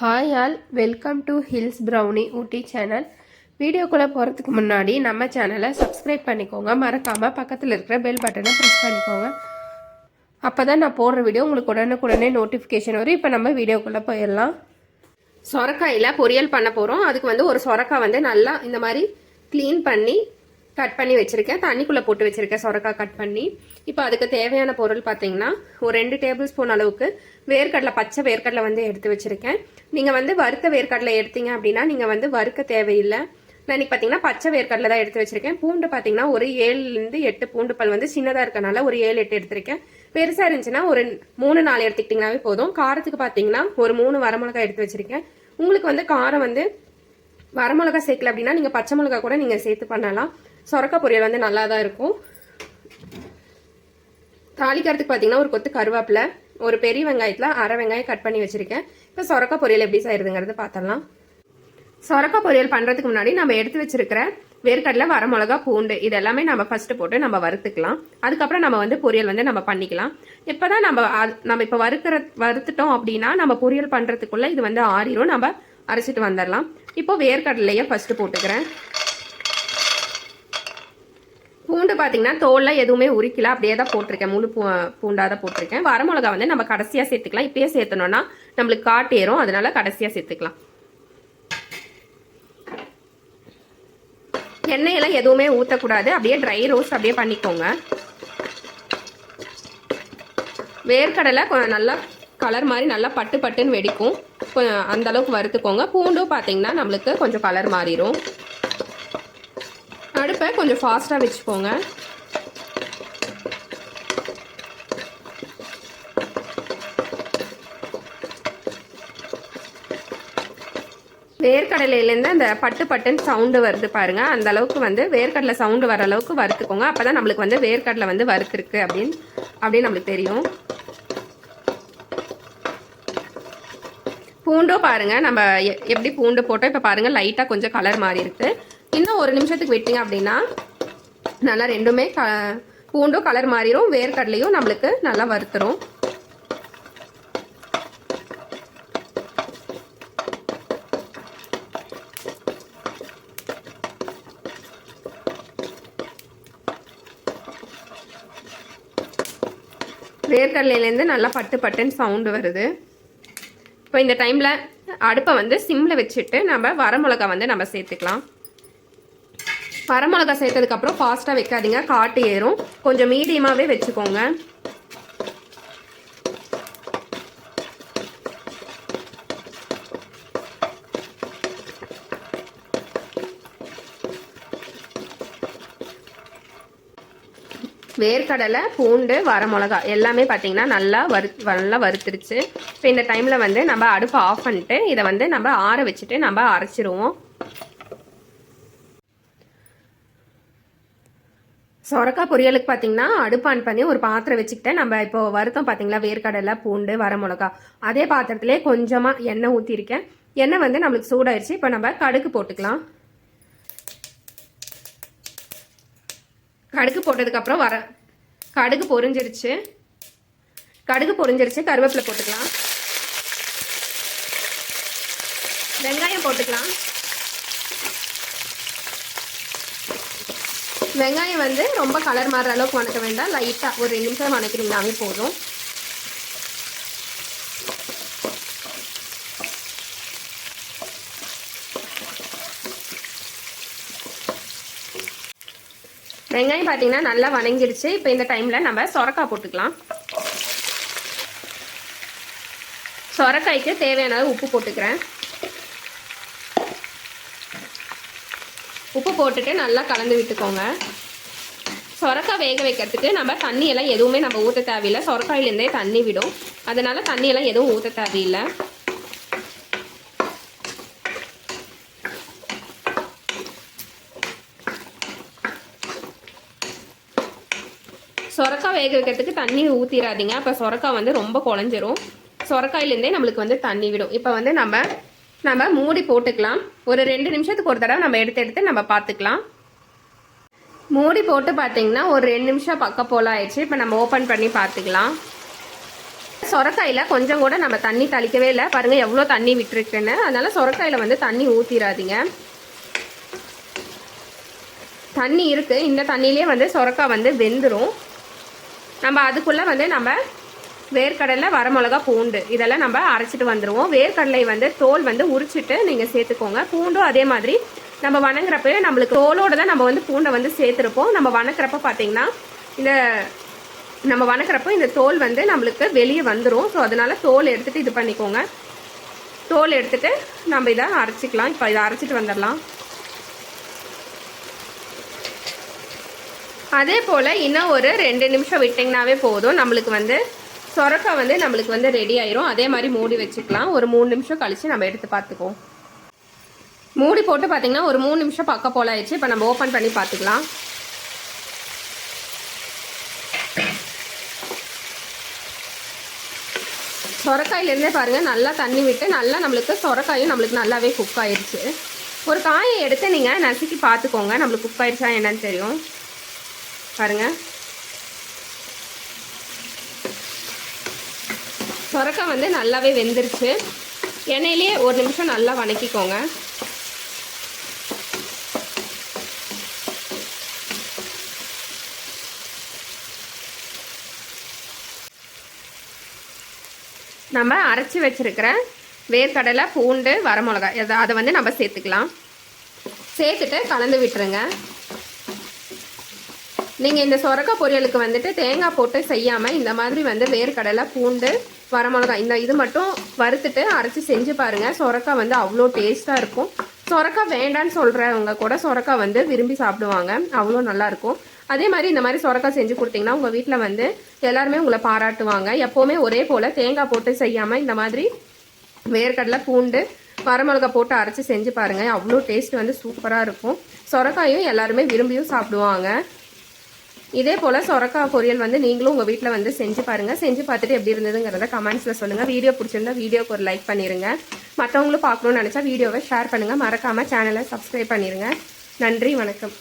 Hi all welcome to hills brownie Ooty channel வீடியோக்குள்ளே போகிறதுக்கு முன்னாடி நம்ம சேனலை சப்ஸ்கிரைப் பண்ணிக்கோங்க. மறக்காமல் பக்கத்தில் இருக்கிற பெல் பட்டனை ப்ரெஸ் பண்ணிக்கோங்க. அப்போ தான் நான் போடுற வீடியோ உங்களுக்கு உடனுக்குடனே நோட்டிஃபிகேஷன் வரும். இப்போ நம்ம வீடியோக்குள்ளே போயிடலாம். சொரக்காயில் பொரியல் பண்ண போகிறோம் அதுக்கு வந்து ஒரு சொரக்காய் வந்து நல்லா இந்த மாதிரி க்ளீன் பண்ணி கட் பண்ணி வச்சுருக்கேன். தண்ணிக்குள்ளே போட்டு வச்சுருக்கேன் சொரக்காய் கட் பண்ணி. இப்போ அதுக்கு தேவையான பொருள் பார்த்தீங்கன்னா ஒரு ரெண்டு டேபிள் ஸ்பூன் அளவுக்கு வேர்க்கடலை பச்சை வேர்க்கடலை வந்து எடுத்து வச்சுருக்கேன். நீங்கள் வந்து வறுத்த வேர்க்கடலை எடுத்தீங்க அப்படின்னா நீங்கள் வந்து வறுக்க தேவையில்லை. நான் இன்னைக்கு பார்த்தீங்கன்னா பச்சை வேர்க்கடலை தான் எடுத்து வச்சிருக்கேன். பூண்டு பார்த்தீங்கன்னா ஒரு ஏழுலேருந்து எட்டு பூண்டு பல் வந்து சின்னதாக இருக்கனால ஒரு ஏழு எட்டு எடுத்திருக்கேன். பெருசாக இருந்துச்சுன்னா ஒரு மூணு நாலு எடுத்துக்கிட்டிங்கனாவே போதும். காரத்துக்கு பார்த்தீங்கன்னா ஒரு மூணு வரமிளகாய் எடுத்து வச்சிருக்கேன். உங்களுக்கு வந்து காரம் வந்து வரமிளகா சேர்க்கல அப்படின்னா நீங்கள் பச்சை மிளகா கூட நீங்கள் சேர்த்து பண்ணலாம். சொரக்காய் பொரியல் வந்து நல்லா தான் இருக்கும். தாளிக்கிறதுக்கு பார்த்தீங்கன்னா ஒரு கொத்து கருவேப்பிலை ஒரு பெரிய வெங்காயத்தில் அரை வெங்காயம் கட் பண்ணி வச்சுருக்கேன். இப்போ சொரக்காய் பொரியல் எப்படி செய்யறதுங்கிறது பார்த்தலாம் சொரக்கா பொரியல் பண்ணுறதுக்கு முன்னாடி நம்ம எடுத்து வச்சிருக்கிற வேர்க்கடலை வரமிளகா பூண்டு இது எல்லாமே நம்ம ஃபஸ்ட்டு போட்டு நம்ம வறுத்துக்கலாம். அதுக்கப்புறம் நம்ம வந்து பொரியல் வந்து நம்ம பண்ணிக்கலாம். இப்போ தான் நம்ம அது- நம்ம இப்போ வறுக்கிற வறுத்துட்டோம் அப்படின்னா நம்ம பொரியல் பண்ணுறதுக்குள்ளே இது வந்து ஆறிரும். நம்ம அரைச்சிட்டு வந்துடலாம் இப்போ வேர்க்கடலையை ஃபஸ்ட்டு போட்டுக்கிறேன். பூண்டு பார்த்தீங்கன்னா தோலில் எதுவுமே உரிக்கல. அப்படியே தான் போட்டிருக்கேன். முழு பூ பூண்டாக தான் போட்டிருக்கேன். வரமிளகா வந்து நம்ம கடைசியாக சேர்த்துக்கலாம். இப்பயே சேர்த்தனோன்னா நம்மளுக்கு காட்டேறும் அதனால கடைசியாக சேர்த்துக்கலாம். எண்ணெயெல்லாம் எதுவுமே ஊற்றக்கூடாது அப்படியே ட்ரை ரோஸ்ட் அப்படியே பண்ணிக்கோங்க. வேர்க்கடலை நல்லா கலர் மாதிரி நல்லா பட்டு பட்டுன்னு வெடிக்கும். அந்தளவுக்கு வறுத்துக்கோங்க. பூண்டும் பார்த்தீங்கன்னா நம்மளுக்கு கொஞ்சம் கலர் மாறிடும் அடுப்பை கொஞ்சம் ஃபாஸ்ட்டாக வச்சுக்கோங்க. வேர்க்கடலையிலேருந்து அந்த பட்டு பட்டுன்னு சவுண்டு வருது பாருங்க. அந்த அளவுக்கு வந்து வேர்க்கடலை சவுண்டு வர அளவுக்கு வறுத்துக்கோங்க. அப்போ தான் நம்மளுக்கு வந்து வேர்க்கடலை வந்து வறுத்துருக்கு அப்படின்னு அப்படின்னு நம்மளுக்கு தெரியும். பூண்டும் பாருங்கள் நம்ம எப்படி பூண்டு போட்டோம்? இப்போ பாருங்கள் லைட்டாக கொஞ்சம் கலர் மாறி இருக்குது இன்னும் ஒரு நிமிஷத்துக்கு விட்டீங்க அப்படின்னா நல்லா ரெண்டுமே க பூண்டும் கலர் மாறிடும் வேர்க்கடலையும் நம்மளுக்கு நல்லா வறுத்துரும். வேர்க்கடலையிலேருந்து நல்லா பட்டு பட்டுன்னு சவுண்டு வருது. இப்போ இந்த டைமில் அடுப்பை வந்து சிம்மில் வச்சுட்டு நம்ம வரமிளகா வந்து நம்ம சேர்த்துக்கலாம். வரமிளகா சேர்த்ததுக்கப்புறம் ஃபாஸ்ட்டாக வைக்காதீங்க. காட்டு ஏறும். கொஞ்சம் மீடியமாகவே வச்சுக்கோங்க. வேர்க்கடலை பூண்டு வரமிளகா எல்லாமே பார்த்தீங்கன்னா நல்லா வறு நல்லா வறுத்துருச்சு. இப்போ இந்த டைமில் வந்து நம்ம அடுப்பை ஆஃப் பண்ணிட்டு இதை வந்து நம்ம ஆற வச்சுட்டு நம்ம அரைச்சிருவோம். சொரக்காய் பொரியலுக்கு பார்த்தீங்கன்னா அடுப்பு ஆன் பண்ணி ஒரு பாத்திரம் வச்சுக்கிட்டு நம்ம இப்போ வறுத்தோம் பார்த்தீங்களா வேர்க்கடலை பூண்டு வரமிளகா. அதே பாத்திரத்திலே கொஞ்சமாக எண்ணெய் ஊற்றிருக்கேன் எண்ணெய் வந்து நம்மளுக்கு சூடாயிருச்சு. இப்போ நம்ம கடுகு போட்டுக்கலாம். கடுகு போட்டதுக்கப்புறம் வர கடுகு பொரிஞ்சிருச்சு. கடுகு பொரிஞ்சிருச்சு. கருவேப்பிலை போட்டுக்கலாம். வெங்காயம் போட்டுக்கலாம். வெங்காயம் வந்து ரொம்ப கலர் மாறுற அளவுக்கு வணக்க வேண்டாம். லைட்டாக ஒரு ரெண்டு நிமிஷம் வணக்கினீங்கனாவே போதும். வெங்காயம் பார்த்தீங்கன்னா நல்லா வணங்கிடுச்சு இப்போ இந்த டைமில் நம்ம சொரக்காய் போட்டுக்கலாம். சொரக்காய்க்கு தேவையான உப்பு போட்டுக்கிறேன். உப்பு போட்டுட்டு நல்லா கலந்து விட்டுக்கோங்க. சொரக்காய் வேக வைக்கிறதுக்கு நம்ம தண்ணியெல்லாம் எதுவுமே நம்ம ஊற்ற தேவையில்லை. சொரக்காயிலேருந்தே தண்ணி விடும். அதனால தண்ணியெல்லாம் எதுவும் ஊற்ற தேவையில்லை. சொரக்காய் வேக வைக்கிறதுக்கு தண்ணி ஊற்றிடாதீங்க அப்போ சொரக்காய் வந்து ரொம்ப குழஞ்சிரும். சொரக்காயிலேருந்தே நம்மளுக்கு வந்து தண்ணி விடும். இப்போ வந்து நம்ம நம்ம மூடி போட்டுக்கலாம். ஒரு ரெண்டு நிமிஷத்துக்கு ஒரு தடவை நம்ம எடுத்து எடுத்து நம்ம பார்த்துக்கலாம். மூடி போட்டு பார்த்தீங்கன்னா ஒரு ரெண்டு நிமிஷம் பக்கம் போல் ஆயிடுச்சு. இப்போ நம்ம ஓப்பன் பண்ணி பார்த்துக்கலாம். சொரக்காயில் கொஞ்சம் கூட நம்ம தண்ணி தளிக்கவே இல்லை. பாருங்கள் எவ்வளோ தண்ணி விட்டுருக்குன்னு. அதனால் சொரக்காயில் வந்து தண்ணி ஊற்றிடாதீங்க தண்ணி இருக்குது இந்த தண்ணியிலே வந்து சொரக்காய் வந்து வெந்துடும் நம்ம அதுக்குள்ளே வந்து நம்ம வேர்க்கடலை வரமிளகா பூண்டு. இதெல்லாம் நம்ம அரைச்சிட்டு வந்துடுவோம் வேர்க்கடலை வந்து தோல் வந்து உரிச்சிட்டு நீங்கள் சேர்த்துக்கோங்க. பூண்டும் அதே மாதிரி நம்ம வணங்குறப்ப நம்மளுக்கு தோலோட தான் நம்ம வந்து பூண்டை வந்து சேர்த்துருப்போம். நம்ம வணக்கிறப்ப பார்த்தீங்கன்னா இந்த நம்ம வணக்கிறப்போ இந்த தோல் வந்து நம்மளுக்கு வெளியே வந்துடும் ஸோ அதனால் தோல் எடுத்துகிட்டு இது பண்ணிக்கோங்க. தோல் எடுத்துகிட்டு நம்ம இதை அரைச்சிக்கலாம். இப்போ இதை அரைச்சிட்டு வந்துடலாம். அதே போல் இன்னும் ஒரு ரெண்டு நிமிஷம் விட்டிங்கனாவே போதும். நம்மளுக்கு வந்து சொரக்காய் வந்து நம்மளுக்கு வந்து ரெடி ஆயிரும். அதே மாதிரி மூடி வச்சுக்கலாம். ஒரு மூணு நிமிஷம் கழித்து நம்ம எடுத்து பார்த்துக்குவோம். மூடி போட்டு பார்த்தீங்கன்னா ஒரு மூணு நிமிஷம் பக்கம் போல் ஆயிடுச்சு. இப்போ நம்ம ஓப்பன் பண்ணி பார்த்துக்கலாம். சொரக்காயிலேருந்தே பாருங்கள் நல்லா தண்ணி விட்டு நல்லா நம்மளுக்கு சொரக்காயும் நம்மளுக்கு நல்லாவே குக் ஆயிடுச்சு ஒரு காயை எடுத்து நீங்கள் நசுக்கி பார்த்துக்கோங்க. நம்மளுக்கு குக் ஆயிடுச்சா என்னன்னு தெரியும். பாருங்கள் சொரக்காய் வந்து நல்லாவே வெந்துருச்சு. எண்ணெயிலே ஒரு நிமிஷம் நல்லா வணக்கிக்கோங்க. நம்ம அரைச்சி வச்சுருக்கிற வேர்க்கடலை பூண்டு வரமிளகாய் அதை வந்து நம்ம சேர்த்துக்கலாம். சேர்த்துட்டு கலந்து விட்டுருங்க. நீங்கள் இந்த சொரக்காய் பொரியலுக்கு வந்துட்டு தேங்காய் போட்டு செய்யாமல் இந்த மாதிரி வந்து வேர்க்கடலை பூண்டு வரமிளகாய் இந்த இது மட்டும் வறுத்துட்டு அரைச்சி செஞ்சு பாருங்கள் சொரக்காய் வந்து அவ்வளோ டேஸ்ட்டாக இருக்கும். சொரக்காய் வேண்டான்னு சொல்கிறவங்க கூட சொரக்காய் வந்து விரும்பி சாப்பிடுவாங்க. அவ்வளோ நல்லாயிருக்கும் அதே மாதிரி இந்த மாதிரி சொரக்காய் செஞ்சு கொடுத்தீங்கன்னா உங்கள் வீட்டில் வந்து எல்லாருமே உங்களை பாராட்டுவாங்க. எப்போவுமே ஒரே போல் தேங்காய் போட்டு செய்யாமல் இந்த மாதிரி வேர்க்கடலை பூண்டு வரமிளகா போட்டு அரைச்சி செஞ்சு பாருங்கள் அவ்வளோ டேஸ்ட் வந்து சூப்பராக இருக்கும். சொரக்காயும் எல்லாருமே விரும்பியும் சாப்பிடுவாங்க. இதே போல் சொரக்காய் பொரியல் வந்து நீங்களும் உங்கள் வீட்டில் வந்து செஞ்சு பாருங்கள் செஞ்சு பார்த்துட்டு எப்படி இருந்ததுங்கிறத கமெண்ட்ஸில் சொல்லுங்கள் வீடியோ பிடிச்சிருந்தா வீடியோக்கு ஒரு லைக் பண்ணிடுங்க மற்றவங்களும் பார்க்கணும்னு நினச்சா வீடியோவை ஷேர் பண்ணுங்கள் மறக்காமல் சேனலை சப்ஸ்கிரைப் பண்ணிடுங்க நன்றி வணக்கம்.